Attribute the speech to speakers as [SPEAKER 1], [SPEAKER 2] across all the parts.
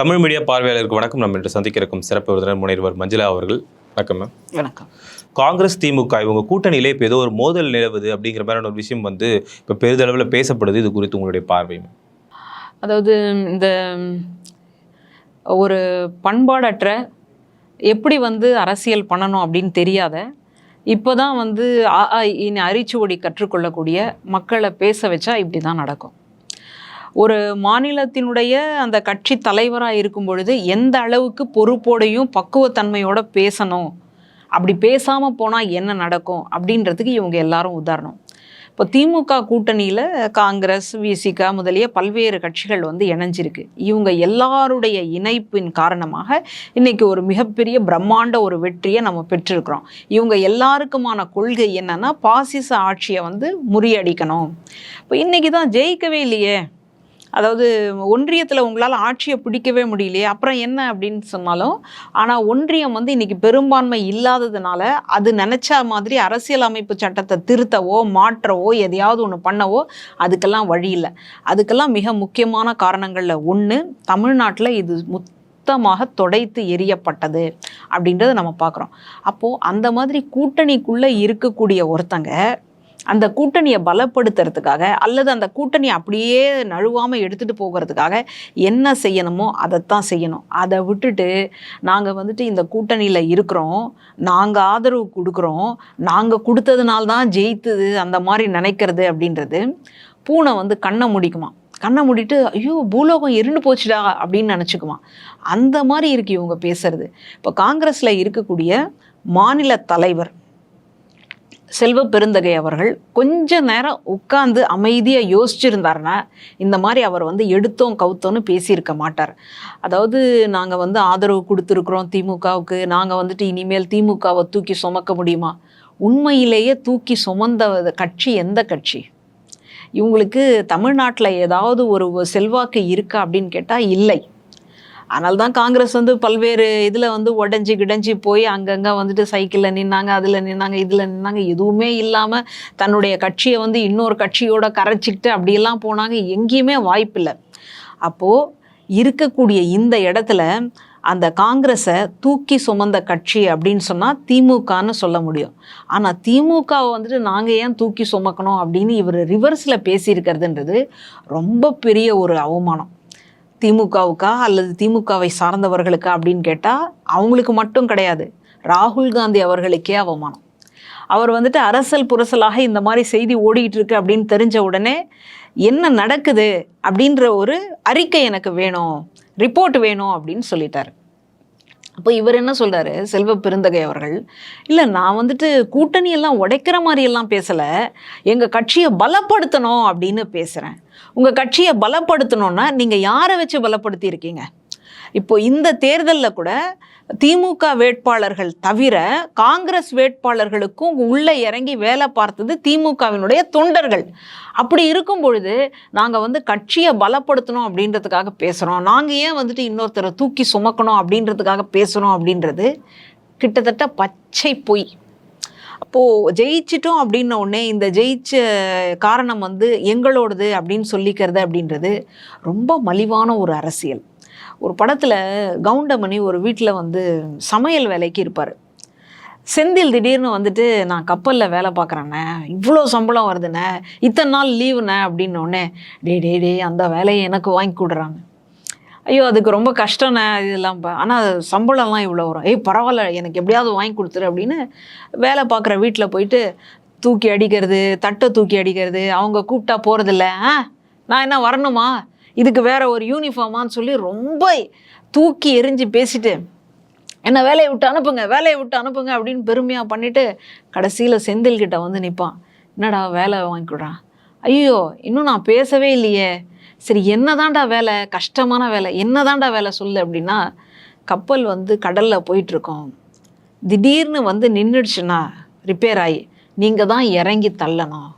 [SPEAKER 1] Tamil media பார்வையாளருக்கு வணக்கம். நம்ம இன்று சந்திக்க இருக்கும் சிறப்பு விருந்தினர் முனைவர் மஞ்சுளா அவர்கள். வணக்கம் மேம்
[SPEAKER 2] வணக்கம்.
[SPEAKER 1] காங்கிரஸ் திமுக இவங்க கூட்டணியிலே இப்போ ஏதோ ஒரு மோதல் நிலவுது அப்படிங்கிற மாதிரியான ஒரு விஷயம் வந்து இப்போ பெரிதளவில் பேசப்படுது. இது குறித்து உங்களுடைய பார்வை
[SPEAKER 2] அதாவது இந்த ஒரு பண்பாடற்ற எப்படி வந்து அரசியல் பண்ணணும் அப்படின்னு தெரியாத இப்போ தான் வந்து இனி அரிச்சுவடி கற்றுக்கொள்ளக்கூடிய மக்களை பேச வச்சா இப்படி தான் நடக்கும். ஒரு மாநிலத்தினுடைய அந்த கட்சி தலைவராக இருக்கும் பொழுது எந்த அளவுக்கு பொறுப்போடையும் பக்குவத்தன்மையோட பேசணும். அப்படி பேசாமல் போனால் என்ன நடக்கும்? அப்படின்றதுக்கு இவங்க எல்லாரும் உதாரணம். இப்போ திமுக கூட்டணியில் காங்கிரஸ் விசிக முதலிய பல்வேறு கட்சிகள் வந்து இணைஞ்சிருக்கு. இவங்க எல்லாருடைய இணைப்பின் காரணமாக இன்றைக்கி ஒரு மிகப்பெரிய பிரம்மாண்ட ஒரு வெற்றியை நம்ம பெற்றிருக்கிறோம். இவங்க எல்லாருக்குமான கொள்கை என்னென்னா பாசிச ஆட்சியை வந்து முறியடிக்கணும். இப்போ இன்றைக்கி தான் ஜெயிக்கவே இல்லையே. அதாவது ஒன்றியத்தில் உங்களால் ஆட்சியை பிடிக்கவே முடியலையே அப்புறம் என்ன அப்படின்னு சொன்னாலும் ஆனால் ஒன்றியம் வந்து இன்னைக்கு பெரும்பான்மை இல்லாததுனால அது நினச்ச மாதிரி அரசியல் அமைப்பு சட்டத்தை திருத்தவோ மாற்றவோ எதையாவது ஒன்று பண்ணவோ அதுக்கெல்லாம் வழி இல்லை. அதுக்கெல்லாம் மிக முக்கியமான காரணங்களில் ஒன்று தமிழ்நாட்டில் இது மொத்தமாக தொடைத்து எரியப்பட்டது அப்படின்றத நம்ம பார்க்குறோம் அப்போது அந்த மாதிரி கூட்டணிக்குள்ளே இருக்கக்கூடிய ஒருத்தங்க அந்த கூட்டணியை பலப்படுத்துறதுக்காக அல்லது அந்த கூட்டணி அப்படியே நழுவாமல் எடுத்துகிட்டு போகிறதுக்காக என்ன செய்யணுமோ அதைத்தான் செய்யணும். அதை விட்டுட்டு நாங்கள் வந்துட்டு இந்த கூட்டணியில் இருக்கிறோம். நாங்கள் ஆதரவு கொடுக்குறோம். நாங்கள் கொடுத்ததுனால தான் ஜெயித்தது அந்த மாதிரி நினைக்கிறது அப்படின்றது பூனை வந்து கண்ணை முடிக்குமா கண்ணை மூடிட்டு ஐயோ பூலோகம் இருண்டு போச்சுடா அப்படின்னு நினச்சிக்குமா அந்த மாதிரி இருக்கு இவங்க பேசுறது. இப்போ காங்கிரஸில் இருக்கக்கூடிய மாநில தலைவர் செல்வ பெருந்தகை அவர்கள் கொஞ்ச நேரம் உட்கார்ந்து அமைதியாக யோசிச்சிருந்தார்னா இந்த மாதிரி அவர் வந்து எடுத்தோம் கவுத்தோன்னு பேசியிருக்க மாட்டார். அதாவது நாங்கள் வந்து ஆதரவு கொடுத்துருக்குறோம் திமுகவுக்கு நாங்கள் வந்துட்டு இனிமேல் திமுகவை தூக்கி சுமக்க முடியுமா? உண்மையிலேயே தூக்கி சுமந்த கட்சி எந்த கட்சி? இவங்களுக்கு தமிழ்நாட்டில் ஏதாவது ஒரு செல்வாக்கு இருக்கா அப்படின்னு கேட்டால் இல்லை. அதனால தான் காங்கிரஸ் வந்து பல்வேறு இதில் வந்து உடஞ்சி கிடஞ்சி போய் அங்கங்கே வந்துட்டு சைக்கிளில் நின்னாங்க அதில் நின்னாங்க இதில் நின்னாங்க. எதுவுமே இல்லாமல் தன்னுடைய கட்சியை வந்து இன்னொரு கட்சியோட கரைச்சிக்கிட்டு அப்படியெல்லாம் போனாங்க. எங்கேயுமே வாய்ப்பில்லை அப்போது இருக்கக்கூடிய இந்த இடத்துல அந்த காங்கிரஸை தூக்கி சுமந்த கட்சி அப்படின்னு சொன்னால் திமுகன்னு சொல்ல முடியும். ஆனால் திமுகவை வந்துட்டு நாங்கள் ஏன் தூக்கி சுமக்கணும் அப்படின்னு இவர் ரிவர்ஸில் பேசியிருக்கிறதுன்றது ரொம்ப பெரிய ஒரு அவமானம். திமுகவுக்கா அல்லது திமுகவை சார்ந்தவர்களுக்கா அப்படின்னு கேட்டால் அவங்களுக்கு மட்டும் கிடையாது. ராகுல் காந்தி அவர்களுக்கே அவமானம். அவர் வந்துட்டு அரசல் புரசலாக இந்த மாதிரி செய்தி ஓடிக்கிட்டு இருக்கு அப்படின்னு தெரிஞ்ச உடனே என்ன நடக்குது? அப்படின்ற ஒரு அறிக்கை எனக்கு வேணும் ரிப்போர்ட் வேணும் அப்படின்னு சொல்லிட்டாரு. அப்போ இவர் என்ன சொல்கிறாரு செல்வ பெருந்தகை அவர்கள் இல்லை நான் வந்துட்டு கூட்டணியெல்லாம் உடைக்கிற மாதிரியெல்லாம் பேசலை. எங்கள் கட்சியை பலப்படுத்தணும் அப்படின்னு பேசுகிறேன் உங்கள் கட்சியை பலப்படுத்தணும்னா நீங்கள் யாரை வச்சு பலப்படுத்தி இருக்கீங்க இப்போ இந்த தேர்தலில் கூட திமுக வேட்பாளர்கள் தவிர காங்கிரஸ் வேட்பாளர்களுக்கும் உள்ளே இறங்கி வேலை பார்த்தது திமுகவினுடைய தொண்டர்கள். அப்படி இருக்கும் பொழுது நாங்கள் வந்து கட்சியை பலப்படுத்தணும் அப்படின்றதுக்காக பேசுகிறோம் நாங்கள் ஏன் வந்துட்டு இன்னொருத்தரை தூக்கி சுமக்கணும் அப்படின்றதுக்காக பேசுகிறோம் அப்படின்றது கிட்டத்தட்ட பச்சை பொய். அப்போது ஜெயிச்சிட்டோம் அப்படின்ன உடனே இந்த ஜெயிச்ச காரணம் வந்து எங்களோடது அப்படின்னு சொல்லிக்கிறது அப்படின்றது ரொம்ப மலிவான ஒரு அரசியல். ஒரு படத்தில் கவுண்டமணி ஒரு வீட்டில் வந்து சமையல் வேலைக்கு இருப்பார். செந்தில் திடீர்னு வந்துட்டு நான் கப்பலில் வேலை பார்க்குறேண்ணே இவ்வளோ சம்பளம் வருதுண்ணே இத்தனை நாள் லீவுண்ணே அப்படின்னோடனே டே டே டே அந்த வேலையை எனக்கு வாங்கி கொடுறாங்க. ஐயோ அதுக்கு ரொம்ப கஷ்டண்ணே இதெல்லாம் இப்போ ஆனால் சம்பளம்லாம் இவ்வளோ வரும். ஏய் பரவாயில்ல எனக்கு எப்படியாவது வாங்கி கொடுத்துரு அப்படின்னு வேலை பார்க்குற வீட்டில் போயிட்டு தூக்கி அடிக்கிறது தட்டை தூக்கி அடிக்கிறது அவங்க கூப்பிட்டா போகிறதில்ல ஆ நான் என்ன வரணுமா? இதுக்கு வேற ஒரு யூனிஃபார்மான்னு சொல்லி ரொம்ப தூக்கி எரிஞ்சு பேசிட்டு என்ன வேலையை விட்டு அனுப்புங்க வேலையை விட்டு அனுப்புங்க அப்படின்னு பெருமையாக பண்ணிவிட்டு கடைசியில் செந்தில்கிட்ட வந்து நிற்பான் என்னடா வேலை வாங்கி ஐயோ இன்னும் நான் பேசவே இல்லையே. சரி என்னதான்டா வேலை? கஷ்டமான வேலை. என்னதான்டா வேலை சொல்லு அப்படின்னா கப்பல் வந்து கடலில் போயிட்டுருக்கோம். திடீர்னு வந்து நின்றுடுச்சுன்னா ரிப்பேர் ஆகி நீங்கள் தான் இறங்கி தள்ளணும்.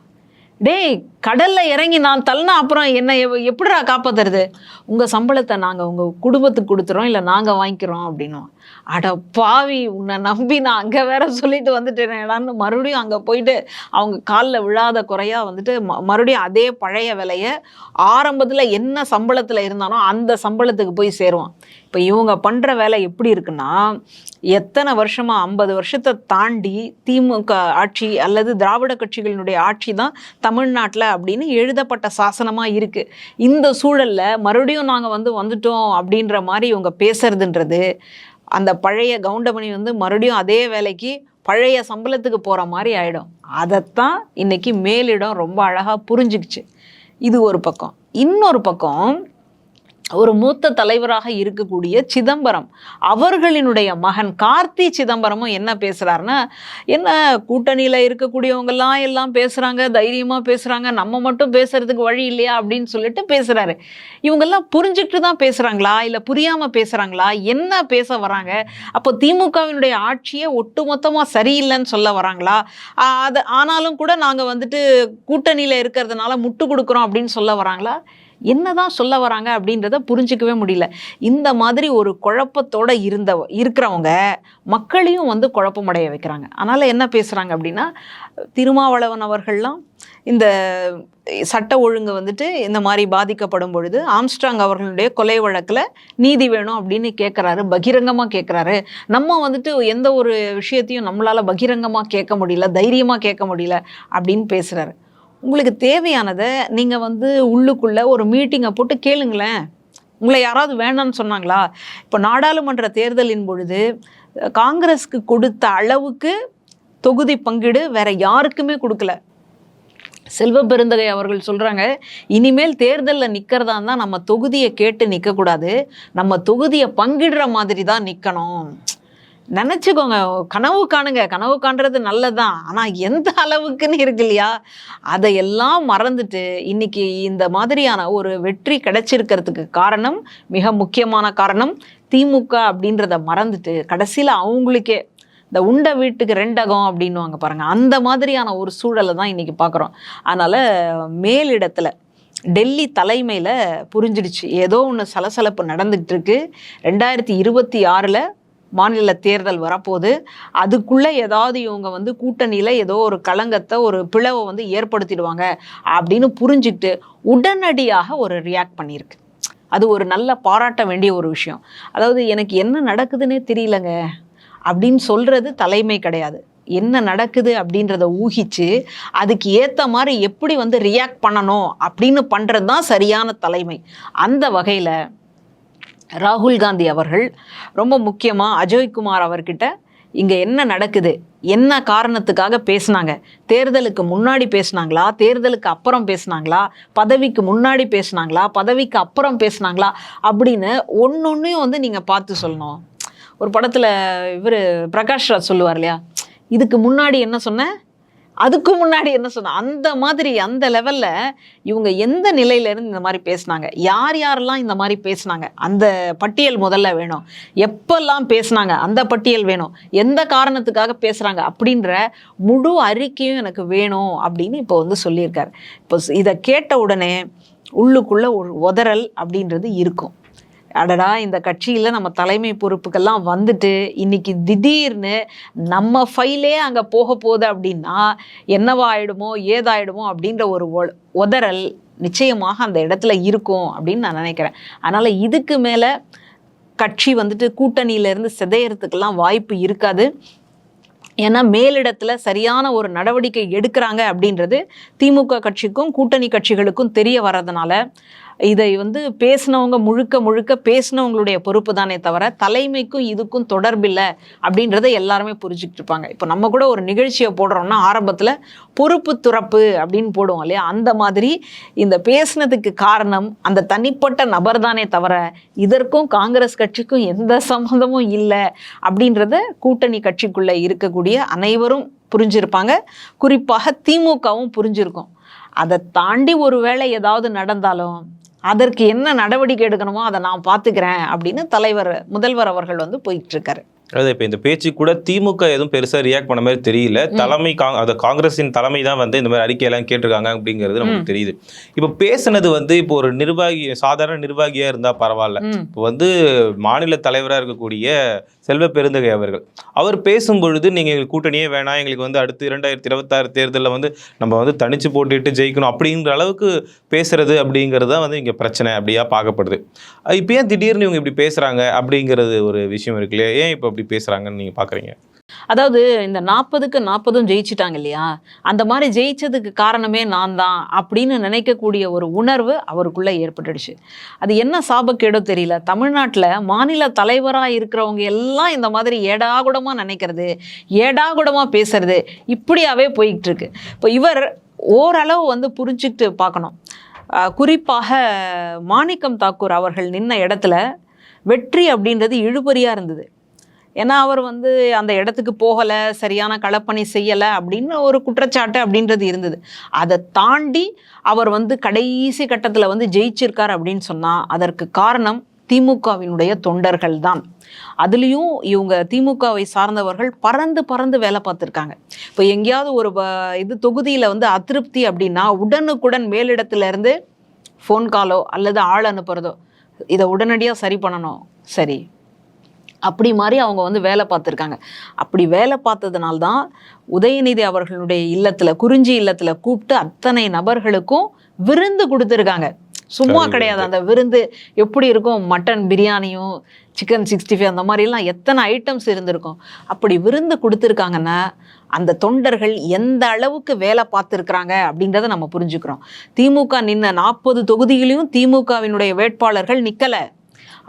[SPEAKER 2] டேய் கடல்ல இறங்கி நான் தள்ளினா அப்புறம் என்ன எப்படிடா காப்பாத்துறது? உங்க சம்பளத்தை நாங்க உங்க குடும்பத்துக்கு கொடுத்துறோம் இல்ல நாங்க வாங்கிக்கிறோம் அப்படின்னுவோம் அட பாவி உன்னை நம்பி நான் அங்கே வேற சொல்லிட்டு வந்துட்டேனேடான்னு மறுபடியும் அங்கே போயிட்டு அவங்க காலில் விழாத குறையாக வந்துட்டு ம- மறுபடியும் அதே பழைய விலையை ஆரம்பத்தில் என்ன சம்பளத்தில் இருந்தானோ அந்த சம்பளத்துக்கு போய் சேருவான். இப்போ இவங்க பண்ணுற வேலை எப்படி இருக்குன்னா எத்தனை வருஷமாக ஐம்பது வருஷத்தை தாண்டி திமுக ஆட்சி அல்லது திராவிட கட்சிகளினுடைய ஆட்சி தான் தமிழ்நாட்டில் அப்படின்னு எழுதப்பட்ட சாசனமாக இருக்குது இந்த சூழலில் மறுபடியும் நாங்கள் வந்து வந்துட்டோம் அப்படின்ற மாதிரி இவங்க பேசுறதுன்றது அந்த பழைய கவுண்டமணி வந்து மறுபடியும் அதே வேலைக்கு பழைய சம்பளத்துக்கு போகிற மாதிரி ஆகிடும் அதைத்தான் இன்றைக்கி மேலிடம் ரொம்ப அழகாக புரிஞ்சுக்கிச்சு. இது ஒரு பக்கம். இன்னொரு பக்கம் ஒரு மூத்த தலைவராக இருக்கக்கூடிய சிதம்பரம் அவர்களினுடைய மகன் கார்த்தி சிதம்பரமும் என்ன பேசுகிறாருன்னா என்ன கூட்டணியில் இருக்கக்கூடியவங்கெல்லாம் எல்லாம் பேசுகிறாங்க தைரியமாக பேசுகிறாங்க நம்ம மட்டும் பேசுகிறதுக்கு வழி இல்லையா அப்படின்னு சொல்லிட்டு பேசுகிறாரு இவங்கெல்லாம் புரிஞ்சுக்கிட்டு தான் பேசுகிறாங்களா இல்லை புரியாமல் பேசுகிறாங்களா என்ன பேச வராங்க? அப்போ திமுகவினுடைய ஆட்சியே ஒட்டுமொத்தமாக சரியில்லைன்னு சொல்ல வராங்களா? அது ஆனாலும் கூட நாங்கள் வந்துட்டு கூட்டணியில் இருக்கிறதுனால முட்டு கொடுக்குறோம் அப்படின்னு சொல்ல வராங்களா? என்னதான் சொல்ல வராங்க அப்படின்றத புரிஞ்சிக்கவே முடியல. இந்த மாதிரி ஒரு குழப்பத்தோட இருந்த இருக்கிறவங்க மக்களையும் வந்து குழப்பமடைய வைக்கிறாங்க. அதனால் என்ன பேசுகிறாங்க அப்படின்னா திருமாவளவன் அவர்கள்லாம் இந்த சட்ட ஒழுங்கு வந்துட்டு இந்த மாதிரி பாதிக்கப்படும் பொழுது ஆம்ஸ்ட்ராங் அவர்களுடைய கொலை வழக்கில் நீதி வேணும் அப்படின்னு கேட்குறாரு பகிரங்கமாக கேட்குறாரு நம்ம வந்துட்டு எந்த ஒரு விஷயத்தையும் நம்மளால் பகிரங்கமாக கேட்க முடியல தைரியமாக கேட்க முடியல அப்படின்னு பேசுகிறாரு உங்களுக்கு தேவையானதை நீங்கள் வந்து உள்ளுக்குள்ளே ஒரு மீட்டிங்கை போட்டு கேளுங்களேன். உங்களை யாராவது வேணாம்னு சொன்னாங்களா? இப்போ நாடாளுமன்ற தேர்தலின் பொழுது காங்கிரஸ்க்கு கொடுத்த அளவுக்கு தொகுதி பங்கீடு வேற யாருக்குமே கொடுக்கல. செல்வ பெருந்தகை அவர்கள் சொல்கிறாங்க இனிமேல் தேர்தலில் நிற்கிறதா இருந்தால் நம்ம தொகுதியை கேட்டு நிற்கக்கூடாது நம்ம தொகுதியை பங்கிடுற மாதிரி தான் நிற்கணும் நினச்சிக்கோங்க கனவு காணுங்க. கனவு காண்றது நல்லதுதான். ஆனால் எந்த அளவுக்குன்னு இருக்கு இல்லையா? அதையெல்லாம் மறந்துட்டு இன்னைக்கு இந்த மாதிரியான ஒரு வெற்றி கிடைச்சிருக்கிறதுக்கு காரணம் மிக முக்கியமான காரணம் திமுக அப்படின்றத மறந்துட்டு கடைசியில் அவங்களுக்கே இந்த உண்ட வீட்டுக்கு ரெண்டகம் அப்படின்னுவாங்க பாருங்கள் அந்த மாதிரியான ஒரு சூழலை தான் இன்றைக்கி பார்க்குறோம் அதனால் மேலிடத்தில் டெல்லி தலைமையில் புரிஞ்சிடுச்சு. ஏதோ ஒன்று சலசலப்பு நடந்துகிட்டு இருக்கு. ரெண்டாயிரத்தி இருபத்தி ஆறில் மாநில தேர்தல் வரப்போகுது. அதுக்குள்ளே ஏதாவது இவங்க வந்து கூட்டணியில் ஏதோ ஒரு களங்கத்தை ஒரு பிளவை வந்து ஏற்படுத்திடுவாங்க அப்படின்னு புரிஞ்சுக்கிட்டு உடனடியாக ஒரு ரியாக்ட் பண்ணியிருக்கு. அது ஒரு நல்ல பாராட்ட வேண்டிய ஒரு விஷயம். அதாவது எனக்கு என்ன நடக்குதுன்னே தெரியலங்க அப்படின்னு சொல்கிறது தலைமை கிடையாது. என்ன நடக்குது அப்படின்றத ஊகிச்சு அதுக்கு ஏற்ற மாதிரி எப்படி வந்து ரியாக்ட் பண்ணணும் அப்படின்னு பண்ணுறது தான் சரியான தலைமை. அந்த வகையில் ராகுல் காந்தி அவர்கள் ரொம்ப முக்கியமாக அஜய்குமார் அவர்கிட்ட இங்கே என்ன நடக்குது? என்ன காரணத்துக்காக பேசுனாங்க? தேர்தலுக்கு முன்னாடி பேசுனாங்களா? தேர்தலுக்கு அப்புறம் பேசுனாங்களா? பதவிக்கு முன்னாடி பேசுனாங்களா? பதவிக்கு அப்புறம் பேசுனாங்களா? அப்படின்னு ஒன்னொன்னையும் வந்து நீங்கள் பார்த்து சொல்லணும். ஒரு படத்தில் இவர் பிரகாஷ்ராஜ் சொல்லுவார் இல்லையா? இதுக்கு முன்னாடி என்ன சொன்ன? அதுக்கு முன்னாடி என்ன சொன்ன அந்த மாதிரி அந்த லெவல்ல இவங்க எந்த நிலையிலேருந்து இந்த மாதிரி பேசுனாங்க? யார் யாரெல்லாம் இந்த மாதிரி பேசுனாங்க? அந்த பட்டியல் முதல்ல வேணும். எப்பெல்லாம் பேசினாங்க? அந்த பட்டியல் வேணும். எந்த காரணத்துக்காக பேசுறாங்க? அப்படின்ற முழு அறிக்கையும் எனக்கு வேணும் அப்படின்னு இப்போ வந்து சொல்லியிருக்காரு. இப்போ இதை கேட்ட உடனே உள்ளுக்குள்ள ஒரு உதறல் அப்படின்றது இருக்கும். அடடா இந்த கட்சியில் நம்ம தலைமை பொறுப்புக்கெல்லாம் வந்துட்டு இன்னைக்கு திடீர்னு நம்ம ஃபைலே அங்கே போக போகுது அப்படின்னா என்னவா ஆயிடுமோ ஏதாயிடுமோ அப்படின்ற ஒரு உதறல் நிச்சயமாக அந்த இடத்துல இருக்கும் அப்படின்னு நான் நினைக்கிறேன். அதனால் இதுக்கு மேலே கட்சி வந்துட்டு கூட்டணியிலேருந்து சிதையறதுக்கெல்லாம் வாய்ப்பு இருக்காது. ஏன்னா மேலிடத்தில் சரியான ஒரு நடவடிக்கை எடுக்கிறாங்க அப்படின்றது திமுக கட்சிக்கும் கூட்டணி கட்சிகளுக்கும் தெரிய வர்றதுனால இதை வந்து பேசினவங்க முழுக்க முழுக்க பேசினவங்களுடைய பொறுப்பு தானே தவிர தலைமைக்கும் இதுக்கும் தொடர்பில்லை அப்படின்றத எல்லாருமே புரிஞ்சுக்கிட்டு இருப்பாங்க. இப்போ நம்ம கூட ஒரு நிகழ்ச்சியை போடுறோம்னா ஆரம்பத்தில் பொறுப்பு துறப்பு அப்படின்னு போடுவோம் இல்லையா? அந்த மாதிரி இந்த பேசினதுக்கு காரணம் அந்த தனிப்பட்ட நபர் தானே தவிர இதற்கும் காங்கிரஸ் கட்சிக்கும் எந்த சம்மந்தமும் இல்லை அப்படின்றத கூட்டணி கட்சிக்குள்ளே இருக்கக்கூடிய அனைவரும் புரிஞ்சிருப்பாங்க. குறிப்பாக திமுகவும் புரிஞ்சிருக்கும். அதை தாண்டி ஒரு வேளை ஏதாவது நடந்தாலும் அதற்கு என்ன நடவடிக்கை எடுக்கணுமோ அதை நான் பார்த்துக்கிறேன் அப்படின்னு தலைவர் முதல்வர் அவர்கள் வந்து போயிட்டு
[SPEAKER 1] அதாவது இப்போ இந்த பேச்சு கூட திமுக எதுவும் பெருசா ரியாக்ட் பண்ண மாதிரி தெரியல. தலைமை காங் அது காங்கிரஸின் தலைமை தான் வந்து இந்த மாதிரி அறிக்கையெல்லாம் கேட்டிருக்காங்க அப்படிங்கிறது நமக்கு தெரியுது. இப்போ பேசுனது வந்து இப்போ ஒரு நிர்வாகி சாதாரண நிர்வாகியா இருந்தா பரவாயில்ல. இப்போ வந்து மாநில தலைவராக இருக்கக்கூடிய செல்வ பெருந்தகை அவர்கள் அவர் பேசும் பொழுது நீங்கள் எங்களுக்கு கூட்டணியே வேணாம் எங்களுக்கு வந்து அடுத்து இரண்டாயிரத்தி இருபத்தாறு தேர்தலில் வந்து நம்ம வந்து தனிச்சு போட்டுட்டு ஜெயிக்கணும் அப்படிங்கிற அளவுக்கு பேசுறது அப்படிங்கிறது தான் வந்து இங்கே பிரச்சனை அப்படியா பார்க்கப்படுது. இப்போ ஏன் திடீர்னு இவங்க இப்படி பேசுகிறாங்க அப்படிங்கிறது ஒரு விஷயம் இருக்கு இல்லையா? ஏன் இப்போ மாதிரி பேசுகிறாங்கன்னு நீங்கள் பார்க்குறீங்க
[SPEAKER 2] அதாவது இந்த நாற்பதுக்கு நாற்பதும் ஜெயிச்சிட்டாங்க இல்லையா? அந்த மாதிரி ஜெயிச்சதுக்கு காரணமே நான் தான் அப்படின்னு நினைக்கக்கூடிய ஒரு உணர்வு அவருக்குள்ளே ஏற்பட்டுடுச்சு. அது என்ன சாபக்கேடோ தெரியல. தமிழ்நாட்டில் மாநில தலைவராக இருக்கிறவங்க எல்லாம் இந்த மாதிரி ஏடாகுடமாக நினைக்கிறது ஏடாகுடமாக பேசுறது இப்படியாவே போய்கிட்டு இருக்கு இப்போ இவர் ஓரளவு வந்து புரிஞ்சுக்கிட்டு பார்க்கணும். குறிப்பாக மாணிக்கம் தாக்கூர் அவர்கள் நின்ன இடத்துல வெற்றி அப்படின்றது இழுபறியாக இருந்தது. ஏன்னா அவர் வந்து அந்த இடத்துக்கு போகலை சரியான களப்பணி செய்யலை அப்படின்னு ஒரு குற்றச்சாட்டு அப்படின்றது இருந்தது. அதை தாண்டி அவர் வந்து கடைசி கட்டத்தில் வந்து ஜெயிச்சிருக்கார் அப்படின்னு சொன்னால் அதற்கு காரணம் திமுகவினுடைய தொண்டர்கள் தான். அதுலேயும் இவங்க திமுகவை சார்ந்தவர்கள் பறந்து பறந்து வேலை பார்த்துருக்காங்க. இப்போ எங்கேயாவது ஒரு இது தொகுதியில் வந்து அதிருப்தி அப்படின்னா உடனுக்குடன் மேலிடத்துலேருந்து ஃபோன் காலோ அல்லது ஆள் அனுப்புகிறதோ இதை உடனடியாக சரி பண்ணணும். சரி அப்படி மாதிரி அவங்க வந்து வேலை பார்த்துருக்காங்க. அப்படி வேலை பார்த்ததுனால தான் உதயநிதி அவர்களுடைய இல்லத்தில் குறிஞ்சி இல்லத்தில் கூப்பிட்டு அத்தனை நபர்களுக்கும் விருந்து கொடுத்துருக்காங்க. சும்மா கிடையாது. அந்த விருந்து எப்படி இருக்கும்? மட்டன் பிரியாணியும் சிக்கன் சிக்ஸ்டி ஃபைவ் அந்த மாதிரிலாம் எத்தனை ஐட்டம்ஸ் இருந்திருக்கும்? அப்படி விருந்து கொடுத்துருக்காங்கன்னா அந்த தொண்டர்கள் எந்த அளவுக்கு வேலை பார்த்துருக்குறாங்க அப்படின்றத நம்ம புரிஞ்சுக்கிறோம். திமுக நின்ன நாற்பது தொகுதியிலையும் திமுகவினுடைய வேட்பாளர்கள் நிற்கலை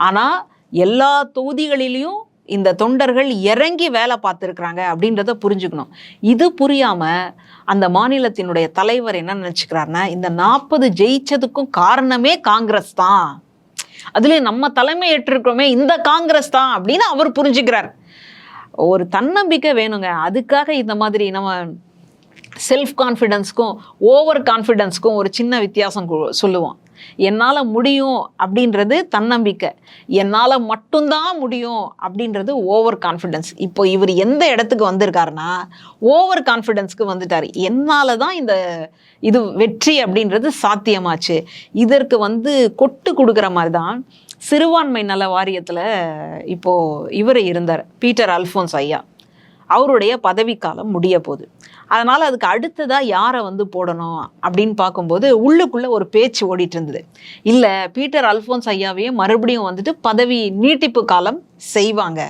[SPEAKER 2] ஆனால் எல்லா தொகுதிகளிலையும் இந்த தொண்டர்கள் இறங்கி வேலை பார்த்துருக்குறாங்க அப்படின்றத புரிஞ்சுக்கணும். இது புரியாமல் அந்த மாநிலத்தினுடைய தலைவர் என்ன நினச்சிக்கிறாருன்னா இந்த நாற்பது ஜெயிச்சதுக்கும் காரணமே காங்கிரஸ் தான். அதுலேயும் நம்ம தலைமை ஏற்றிருக்கிறோமே இந்த காங்கிரஸ் தான் அப்படின்னு அவர் புரிஞ்சுக்கிறார். ஒரு தன்னம்பிக்கை வேணுங்க. அதுக்காக இந்த மாதிரி நம்ம செல்ஃப் கான்ஃபிடென்ஸ்க்கும் ஓவர் கான்ஃபிடென்ஸ்க்கும் ஒரு சின்ன வித்தியாசம் கு- சொல்லுவோம். என்னால் முடியும் அப்படின்றது தன்னம்பிக்கை. என்னால் மட்டும்தான் முடியும் அப்படின்றது ஓவர் கான்ஃபிடென்ஸ் இப்போ இவர் எந்த இடத்துக்கு வந்திருக்காருன்னா ஓவர் கான்ஃபிடென்ஸ்க்கு வந்துட்டார். என்னால் தான் இந்த இது வெற்றி அப்படின்றது சாத்தியமாச்சு. இதற்கு வந்து கொட்டு கொடுக்குற மாதிரி தான் சிறுபான்மை நல வாரியத்தில் இப்போது இவர் இருந்தார். பீட்டர் அல்ஃபோன்ஸ் ஐயா. அவருடைய பதவிக்காலம் முடிய போகுது. அதனால் அதுக்கு அடுத்ததாக யாரை வந்து போடணும் அப்படின்னு பார்க்கும்போது உள்ளுக்குள்ளே ஒரு பேச்சு ஓடிட்டு இருந்தது. இல்லை பீட்டர் அல்ஃபோன்ஸ் ஐயாவையே மறுபடியும் வந்துட்டு பதவி நீட்டிப்பு காலம் செய்வாங்க.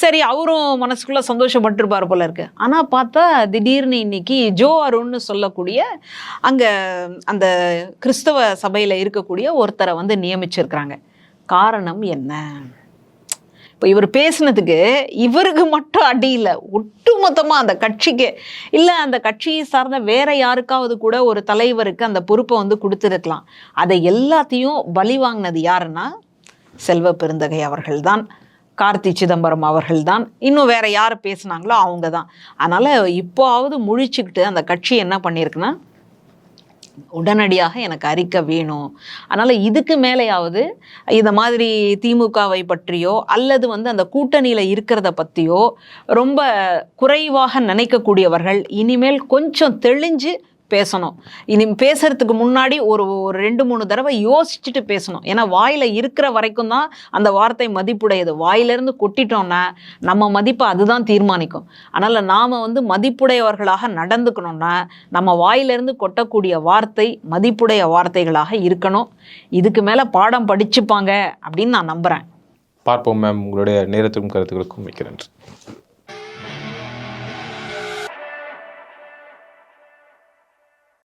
[SPEAKER 2] சரி அவரும் மனசுக்குள்ளே சந்தோஷப்பட்டிருப்பார் போல இருக்கு. ஆனால் பார்த்தா திடீர்னு இன்னைக்கு ஜோ அருண்னு சொல்லக்கூடிய அங்கே அந்த கிறிஸ்தவ சபையில் இருக்கக்கூடிய ஒருத்தரை வந்து நியமிச்சிருக்கிறாங்க. காரணம் என்ன? இப்போ இவர் பேசுனதுக்கு இவருக்கு மட்டும் அடி இல்லை. ஒட்டுமொத்தமாக அந்த கட்சிக்கு இல்லை அந்த கட்சியை சார்ந்த வேற யாருக்காவது கூட ஒரு தலைவருக்கு அந்த பொறுப்பை வந்து கொடுத்துருக்கலாம். அதை எல்லாத்தையும் பலி வாங்கினது யாருன்னா செல்வ பெருந்தகை அவர்கள்தான். கார்த்தி சிதம்பரம் அவர்கள்தான். இன்னும் வேற யார் பேசுனாங்களோ அவங்க தான் அதனால் இப்போவாவது முழிச்சுக்கிட்டு அந்த கட்சி என்ன பண்ணியிருக்குன்னா உடனடியாக எனக்கு அறிக்கை வேணும். அதனால் இதுக்கு மேலேயாவது இந்த மாதிரி திமுகவை பற்றியோ அல்லது வந்து அந்த கூட்டணியில் இருக்கிறத பற்றியோ ரொம்ப குறைவாக நினைக்கக்கூடியவர்கள் இனிமேல் கொஞ்சம் தெளிஞ்சு பேசணும். இனி பேசுறதுக்கு முன்னாடி ஒரு ஒரு ரெண்டு மூணு தடவை யோசிச்சுட்டு பேசணும். ஏன்னா வாயில் இருக்கிற வரைக்கும் தான் அந்த வார்த்தை மதிப்புடையது. வாயிலிருந்து கொட்டிட்டோன்னா நம்ம மதிப்பை அதுதான் தீர்மானிக்கும். அதனால் நாம் வந்து மதிப்புடையவர்களாக நடந்துக்கணும்னா நம்ம வாயிலிருந்து கொட்டக்கூடிய வார்த்தை மதிப்புடைய வார்த்தைகளாக இருக்கணும். இதுக்கு மேலே பாடம் படிச்சுப்பாங்க அப்படின்னு நான் நம்புகிறேன்
[SPEAKER 1] பார்ப்போம் மேம். உங்களுடைய நேரத்திற்கும் கருத்துக்களுக்கும் மிக்க நன்றி.